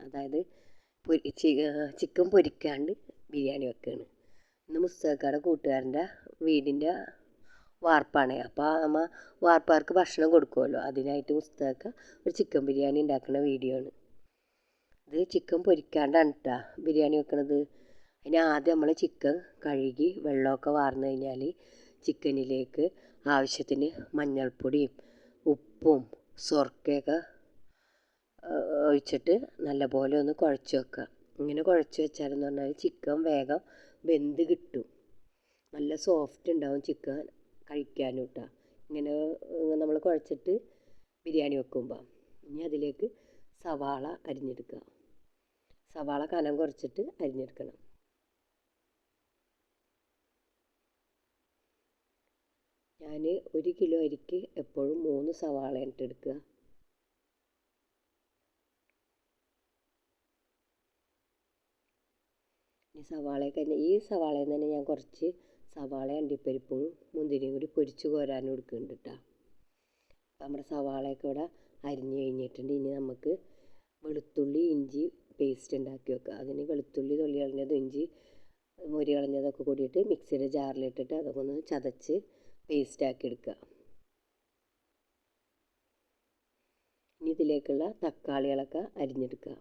അതായത് ചിക്കൻ പൊരിക്കാണ്ട് ബിരിയാണി വെക്കുകയാണ് ഇന്ന് മുസ്തകയുടെ കൂട്ടുകാരന്റെ വീടിന്റെ വാർപ്പാണ്. അപ്പോൾ നമ്മ വാർപ്പാർക്ക് ഭക്ഷണം കൊടുക്കുമല്ലോ. അതിനായിട്ട് മുസ്തക ഒരു ചിക്കൻ ബിരിയാണി ഉണ്ടാക്കുന്ന വീഡിയോ ആണ്. ഇത് ചിക്കൻ പൊരിക്കാണ്ടാണ് കേട്ടോ ബിരിയാണി വെക്കണത്. അതിന് ആദ്യം നമ്മൾ ചിക്കൻ കഴുകി വെള്ളമൊക്കെ വാർന്നു കഴിഞ്ഞാൽ ചിക്കനിലേക്ക് ആവശ്യത്തിന് മഞ്ഞൾപ്പൊടിയും ഉപ്പും സ്വർക്കയൊക്കെ ഒഴിച്ചിട്ട് നല്ലപോലെ ഒന്ന് കുഴച്ച് വെക്കുക. ഇങ്ങനെ കുഴച്ച് വെച്ചാലെന്ന് പറഞ്ഞാൽ ചിക്കൻ വേഗം വെന്ത് കിട്ടും. നല്ല സോഫ്റ്റ് ഉണ്ടാവും ചിക്കൻ കഴിക്കാനും കേട്ടോ ഇങ്ങനെ നമ്മൾ കുഴച്ചിട്ട് ബിരിയാണി വെക്കുമ്പോൾ ഇനി അതിലേക്ക് സവാള അരിഞ്ഞെടുക്കുക. സവാള കനം കുറച്ചിട്ട് അരിഞ്ഞെടുക്കണം. ഞാൻ ഒരു കിലോ അരിക്ക് എപ്പോഴും മൂന്ന് സവാള ഇട്ട് ഈ സവാളയൊക്കെ ഈ സവാളയിൽ തന്നെ ഞാൻ കുറച്ച് സവാള അണ്ടിപ്പരിപ്പും മുന്തിരിയും കൂടി പൊരിച്ച് കോരാനും എടുക്കുന്നുണ്ട് കേട്ടോ നമ്മുടെ സവാളയൊക്കെ ഇവിടെ അരിഞ്ഞ് കഴിഞ്ഞിട്ടുണ്ട്. ഇനി നമുക്ക് വെളുത്തുള്ളി ഇഞ്ചി പേസ്റ്റ് ഉണ്ടാക്കി വെക്കുക അതിന് വെളുത്തുള്ളി തൊള്ളി കളഞ്ഞതും ഇഞ്ചി മുരി കളഞ്ഞതൊക്കെ കൂടിയിട്ട് മിക്സിയുടെ ജാറിലിട്ടിട്ട് അതൊക്കെ ഒന്ന് ചതച്ച് പേസ്റ്റാക്കി എടുക്കുക ഇനി ഇതിലേക്കുള്ള തക്കാളികളൊക്കെ അരിഞ്ഞെടുക്കുക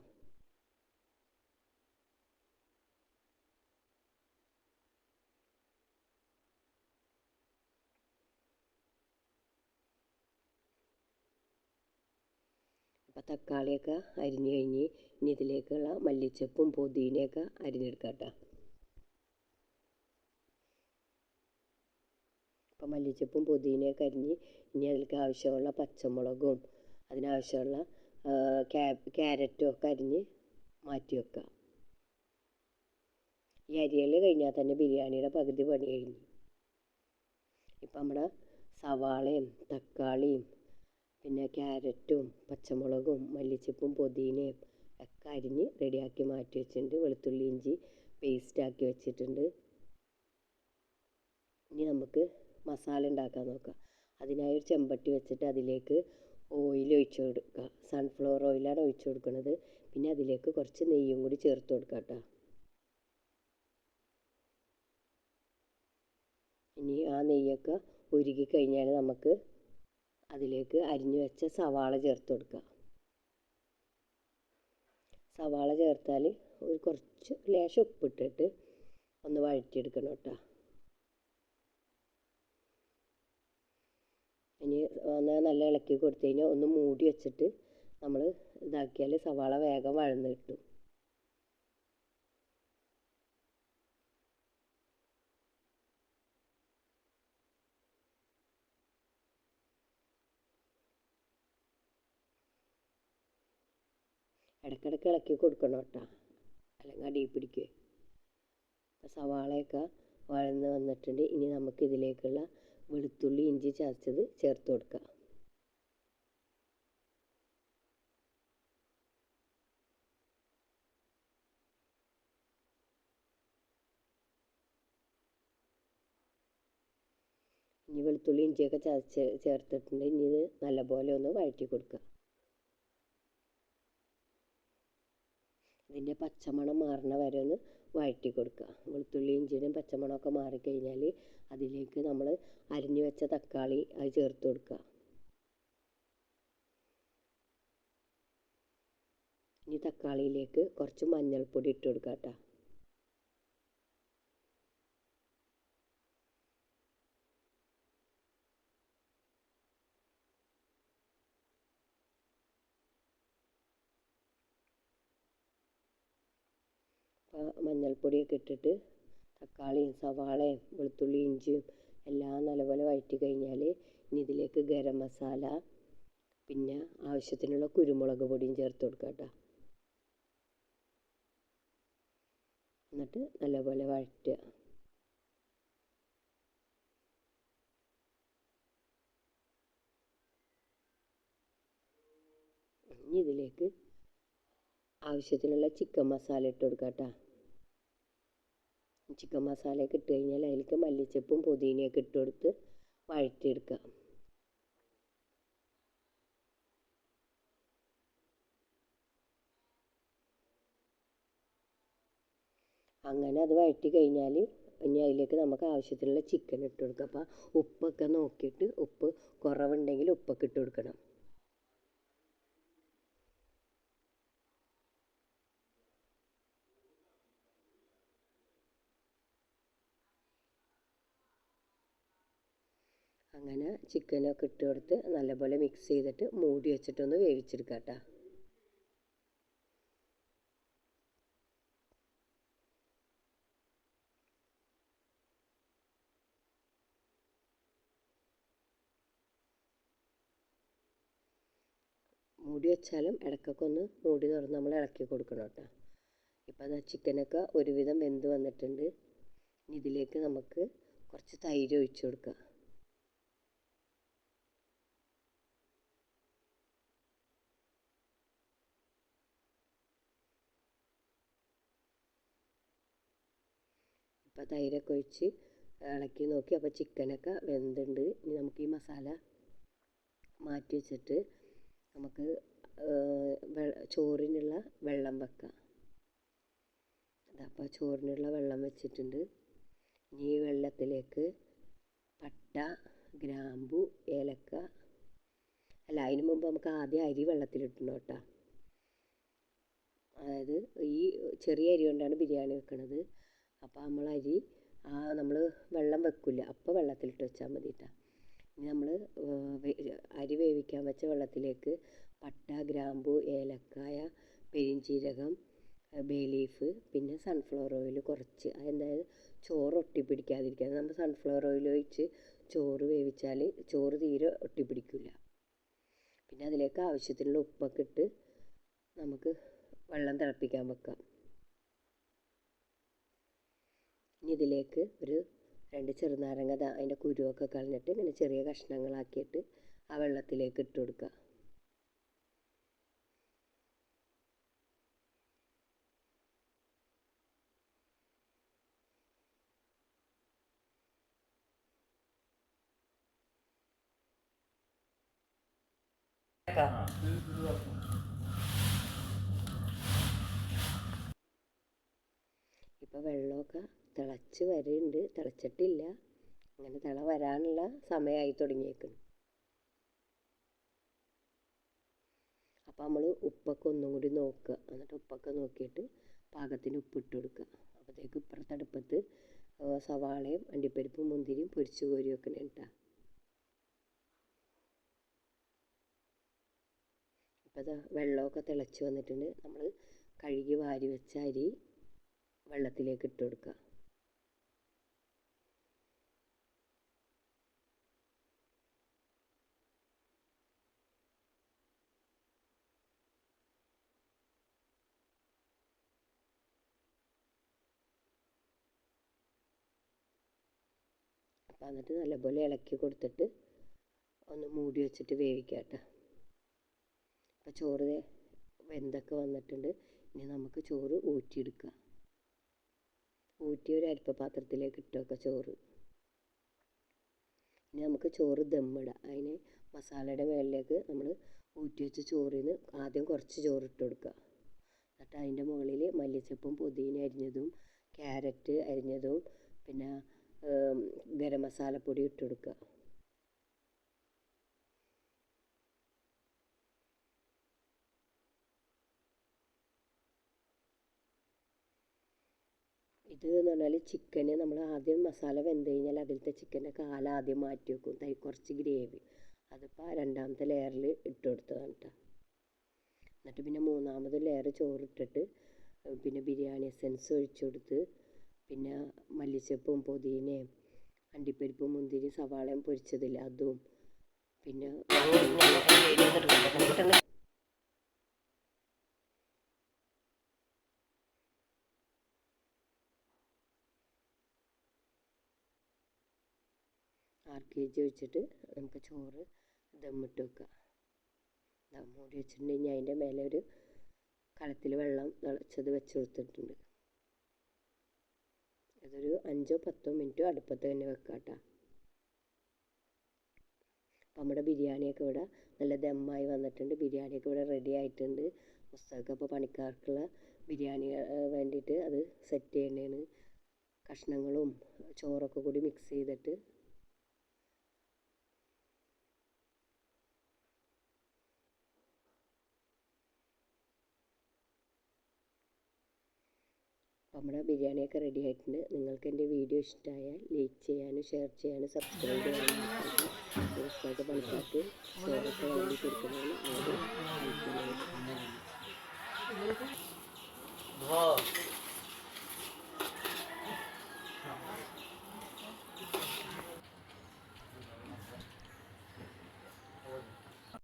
അപ്പോൾ തക്കാളിയൊക്കെ അരിഞ്ഞ് കഴിഞ്ഞ് ഇനി ഇതിലേക്കുള്ള മല്ലിച്ചപ്പും പുതിനയൊക്കെ അരിഞ്ഞെടുക്കാം കേട്ടോ അപ്പോൾ മല്ലിച്ചപ്പും പുതിനയൊക്കെ അരിഞ്ഞ് ഇനി അതിലേക്ക് ആവശ്യമുള്ള പച്ചമുളകും അതിനാവശ്യമുള്ള ക്യാരറ്റും ഒക്കെ അരിഞ്ഞ് മാറ്റി വെക്കുക ഈ അരിയൽ കഴിഞ്ഞാൽ തന്നെ ബിരിയാണിയുടെ പകുതി പണി കഴിഞ്ഞു. ഇപ്പം നമ്മുടെ സവാളയും തക്കാളിയും പിന്നെ ക്യാരറ്റും പച്ചമുളകും മല്ലിച്ചപ്പും പുതിനയും ഒക്കെ അരിഞ്ഞ് റെഡിയാക്കി മാറ്റി വെച്ചിട്ടുണ്ട്. വെളുത്തുള്ളി ഇഞ്ചി പേസ്റ്റാക്കി വെച്ചിട്ടുണ്ട്. ഇനി നമുക്ക് മസാല ഉണ്ടാക്കാൻ നോക്കാം. അതിനായി ഒരു ചെമ്പട്ടി വെച്ചിട്ട് അതിലേക്ക് ഓയിൽ ഒഴിച്ച് കൊടുക്കുക. സൺഫ്ലവർ ഓയിലാണ് ഒഴിച്ച് കൊടുക്കുന്നത്. പിന്നെ അതിലേക്ക് കുറച്ച് നെയ്യും കൂടി ചേർത്ത് കൊടുക്കുക കേട്ടോ. ഇനി ആ നെയ്യൊക്കെ ഉരുകി കഴിഞ്ഞാൽ നമുക്ക് അതിലേക്ക് അരിഞ്ഞു വെച്ച സവാള ചേർത്ത് കൊടുക്കുക. സവാള ചേർത്താൽ ഒരു കുറച്ച് ലേശം ഉപ്പിട്ടിട്ട് ഒന്ന് വഴറ്റിയെടുക്കണം കേട്ടോ. ഇനി ഒന്ന് നല്ല ഇളക്കി കൊടുത്തു കഴിഞ്ഞാൽ ഒന്ന് മൂടി വെച്ചിട്ട് നമ്മൾ ഇതാക്കിയാൽ സവാള വേഗം വഴന്ന് കിട്ടും. ഇടയ്ക്കിടയ്ക്ക് ഇളക്കി കൊടുക്കണം കേട്ടോ. അല്ലെങ്കിൽ അടിയിൽ പിടിക്കുക സവാളയൊക്കെ വഴന്ന് വന്നിട്ടുണ്ട്. ഇനി നമുക്ക് ഇതിലേക്കുള്ള വെളുത്തുള്ളി ഇഞ്ചി ചതച്ചത് ചേർത്ത് കൊടുക്കുക ഇനി വെളുത്തുള്ളി ഇഞ്ചിയൊക്കെ ചതച്ച് ചേർത്തിട്ടുണ്ട്. ഇനി ഇത് നല്ലപോലെ ഒന്ന് വഴറ്റി കൊടുക്കുക ഇതിന്റെ പച്ചമണം മാറണ വരെ ഒന്ന് വഴറ്റി കൊടുക്കുക. വെളുത്തുള്ളി ഇഞ്ചിയുടെയും മാറി മാറിക്കഴിഞ്ഞാൽ അതിലേക്ക് നമ്മൾ അരിഞ്ഞു വെച്ച തക്കാളി അത് ചേർത്ത് കൊടുക്കുക. ഇനി തക്കാളിയിലേക്ക് കുറച്ച് മഞ്ഞൾപ്പൊടി ഇട്ട് കൊടുക്കുക കേട്ടോ. മഞ്ഞൾപ്പൊടിയൊക്കെ ഇട്ടിട്ട് തക്കാളിയും സവാളയും വെളുത്തുള്ളിയും ഇഞ്ചിയും എല്ലാം നല്ലപോലെ വഴറ്റി കഴിഞ്ഞാൽ ഇനി ഇതിലേക്ക് ഗരം മസാല പിന്നെ ആവശ്യത്തിനുള്ള കുരുമുളക് പൊടിയും ചേർത്ത് കൊടുക്കുക കേട്ടോ എന്നിട്ട് നല്ലപോലെ വഴറ്റുക. ആവശ്യത്തിനുള്ള ചിക്കൻ മസാല ഇട്ട് കൊടുക്കുക കേട്ടോ ചിക്കൻ മസാലയൊക്കെ ഇട്ട് കഴിഞ്ഞാൽ അതിലേക്ക് മല്ലിച്ചപ്പും പുതിനയൊക്കെ ഇട്ട് കൊടുത്ത് വഴറ്റിയെടുക്കുക അങ്ങനെ അത് വഴറ്റി കഴിഞ്ഞാൽ ഇനി അതിലേക്ക് നമുക്ക് ആവശ്യത്തിനുള്ള ചിക്കൻ ഇട്ട് കൊടുക്കുക അപ്പോൾ ഉപ്പൊക്കെ നോക്കിയിട്ട് ഉപ്പ് കുറവുണ്ടെങ്കിൽ ഉപ്പൊക്കെ ഇട്ട് കൊടുക്കണം. അങ്ങനെ ചിക്കനൊക്കെ ഇട്ട് കൊടുത്ത് നല്ലപോലെ മിക്സ് ചെയ്തിട്ട് മൂടി വെച്ചിട്ടൊന്ന് വേവിച്ചെടുക്കാം കേട്ടോ. മൂടി വെച്ചാലും ഇടയ്ക്കൊക്കെ ഒന്ന് മൂടി തുറന്ന് നമ്മൾ ഇളക്കി കൊടുക്കണം കേട്ടോ. ഇപ്പോൾ അത് ചിക്കനൊക്കെ ഒരുവിധം വെന്ത് വന്നിട്ടുണ്ട്. ഇതിലേക്ക് നമുക്ക് കുറച്ച് തൈര് ഒഴിച്ചു കൊടുക്കാം. ഇപ്പോൾ തൈരൊക്കെ ഒഴിച്ച് ഇളക്കി നോക്കി. അപ്പോൾ ചിക്കനൊക്കെ വെന്തുണ്ട്. ഇനി നമുക്ക് ഈ മസാല മാറ്റി വെച്ചിട്ട് നമുക്ക് ചോറിനുള്ള വെള്ളം വെക്കാം. അപ്പോൾ ചോറിനുള്ള വെള്ളം വെച്ചിട്ടുണ്ട്. ഇനി ഈ വെള്ളത്തിലേക്ക് പട്ട ഗ്രാമ്പു ഏലക്ക അല്ല അതിന് മുമ്പ് നമുക്ക് ആദ്യം അരി വെള്ളത്തിലിട്ടണം കേട്ടോ. അതായത് ഈ ചെറിയ അരി കൊണ്ടാണ് ബിരിയാണി വെക്കണത്. അപ്പോൾ നമ്മൾ അരി ആ നമ്മൾ വെള്ളം വെക്കില്ല അപ്പോൾ വെള്ളത്തിലിട്ട് വെച്ചാൽ മതി കേട്ടോ ഇനി നമ്മൾ അരി വേവിക്കാൻ വെച്ച വെള്ളത്തിലേക്ക് പട്ട ഗ്രാമ്പു ഏലക്കായ പെരിഞ്ചീരകം ബേ ലീഫ് പിന്നെ സൺഫ്ലവർ ഓയിൽ കുറച്ച്. അതെന്തായാലും ചോറ് ഒട്ടിപ്പിടിക്കാതിരിക്കാൻ. നമ്മൾ സൺഫ്ലവർ ഓയിൽ ഒഴിച്ച് ചോറ് വേവിച്ചാൽ ചോറ് തീരെ ഒട്ടിപ്പിടിക്കില്ല പിന്നെ അതിലേക്ക് ആവശ്യത്തിനുള്ള ഉപ്പൊക്കെ ഇട്ട് നമുക്ക് വെള്ളം തിളപ്പിക്കാൻ വെക്കാം. ഇനി ഇതിലേക്ക് ഒരു രണ്ട് ചെറുനാരങ്ങ അതിന്റെ കുരുവൊക്കെ കളഞ്ഞിട്ട് ഇങ്ങനെ ചെറിയ കഷ്ണങ്ങളാക്കിയിട്ട് ആ വെള്ളത്തിലേക്ക് ഇട്ട് കൊടുക്കുക. ഇപ്പോൾ വെള്ളമൊക്കെ തിളച്ച് വരുന്നുണ്ട് തിളച്ചിട്ടില്ല. അങ്ങനെ തിള വരാനുള്ള സമയമായി തുടങ്ങിയേക്കുന്നു. അപ്പോൾ നമ്മൾ ഉപ്പൊക്കെ ഒന്നും കൂടി നോക്കുക. എന്നിട്ട് ഉപ്പൊക്കെ നോക്കിയിട്ട് പാകത്തിന് ഉപ്പിട്ട് കൊടുക്കുക. അപ്പോഴത്തേക്ക് ഇപ്പുറത്തെ അടുപ്പത്ത് സവാളയും അണ്ടിപ്പരിപ്പും മുന്തിരിയും പൊരിച്ച് കോരി വെക്കണം കേട്ടോ ഇപ്പോൾ വെള്ളമൊക്കെ തിളച്ച് വന്നിട്ടുണ്ട്. നമ്മൾ കഴുകി വാരി വെച്ച അരി വെള്ളത്തിലേക്ക് ഇട്ട് കൊടുക്കുക അപ്പോൾ എന്നിട്ട് നല്ലപോലെ ഇളക്കി കൊടുത്തിട്ട് ഒന്ന് മൂടി വെച്ചിട്ട് വേവിക്കാം കേട്ടോ അപ്പോൾ ചോറ് വെന്തൊക്കെ വന്നിട്ടുണ്ട്. ഇനി നമുക്ക് ചോറ് ഊറ്റിയെടുക്കാം. ഊറ്റി ഒരു അരിപ്പ പാത്രത്തിലേക്ക് ഇട്ട് വെക്കുക ചോറ്. ഇനി നമുക്ക് ചോറ് ദമ്മിടാം. അതിന് മസാലയുടെ മുകളിലേക്ക് നമ്മൾ ഊറ്റി വെച്ച ചോറിൽ നിന്ന് ആദ്യം കുറച്ച് ചോറ് ഇട്ട് കൊടുക്കുക. എന്നിട്ട് അതിന്റെ മുകളിൽ മല്ലിച്ചപ്പും പുതിന അരിഞ്ഞതും ക്യാരറ്റ് അരിഞ്ഞതും പിന്നെ ഗരം മസാലപ്പൊടി ഇട്ട് കൊടുക്കുക ഇത് എന്ന് പറഞ്ഞാൽ ചിക്കന് നമ്മൾ ആദ്യം മസാല വെന്ത് കഴിഞ്ഞാൽ അതിലത്തെ ചിക്കന്റെ കാല ആദ്യം മാറ്റി വെക്കും. തൈ കുറച്ച് ഗ്രേവി. അതിപ്പോൾ രണ്ടാമത്തെ ലെയറിൽ ഇട്ട് കൊടുത്തതാണ് കേട്ടോ എന്നിട്ട് പിന്നെ മൂന്നാമത് ലെയർ ചോറിട്ടിട്ട് പിന്നെ ബിരിയാണി എസെൻസ് ഒഴിച്ചു കൊടുത്ത് പിന്നെ മല്ലിച്ചപ്പും പുതിനയും അണ്ടിപ്പരിപ്പും മുന്തിരി സവാളയും പൊരിച്ചതിൽ അതും പിന്നെ ആർ കെ ജി ഒഴിച്ചിട്ട് നമുക്ക് ചോറ് ദമ്മിട്ട് വെക്കുക ദം വെച്ചിട്ടുണ്ടെങ്കിൽ അതിന്റെ മേലെ ഒരു കലത്തിൽ വെള്ളം തിളച്ചത് വെച്ച് കൊടുത്തിട്ടുണ്ട്. ഇതൊരു അഞ്ചോ പത്തോ മിനിറ്റോ അടുപ്പത്ത് തന്നെ വെക്കുക കേട്ടോ അപ്പം നമ്മുടെ ബിരിയാണിയൊക്കെ ഇവിടെ നല്ല ദമ്മായി വന്നിട്ടുണ്ട്. ബിരിയാണിയൊക്കെ ഇവിടെ റെഡി ആയിട്ടുണ്ട്. പുസ്തകമൊക്കെ അപ്പോൾ പണിക്കാർക്കുള്ള ബിരിയാണി വേണ്ടിയിട്ട് അത് സെറ്റ് ചെയ്യേണ്ടതാണ് കഷ്ണങ്ങളും ചോറൊക്കെ കൂടി മിക്സ് ചെയ്തിട്ട് നമ്മുടെ ബിരിയാണിയൊക്കെ റെഡി ആയിട്ടുണ്ട്. നിങ്ങൾക്ക് എന്റെ വീഡിയോ ഇഷ്ടമായാൽ ലൈക്ക് ചെയ്യാനും ഷെയർ ചെയ്യാനും സബ്സ്ക്രൈബ് ചെയ്യാനും കൊടുക്കുന്നതാണ് അവർ കഴിക്കുന്നത്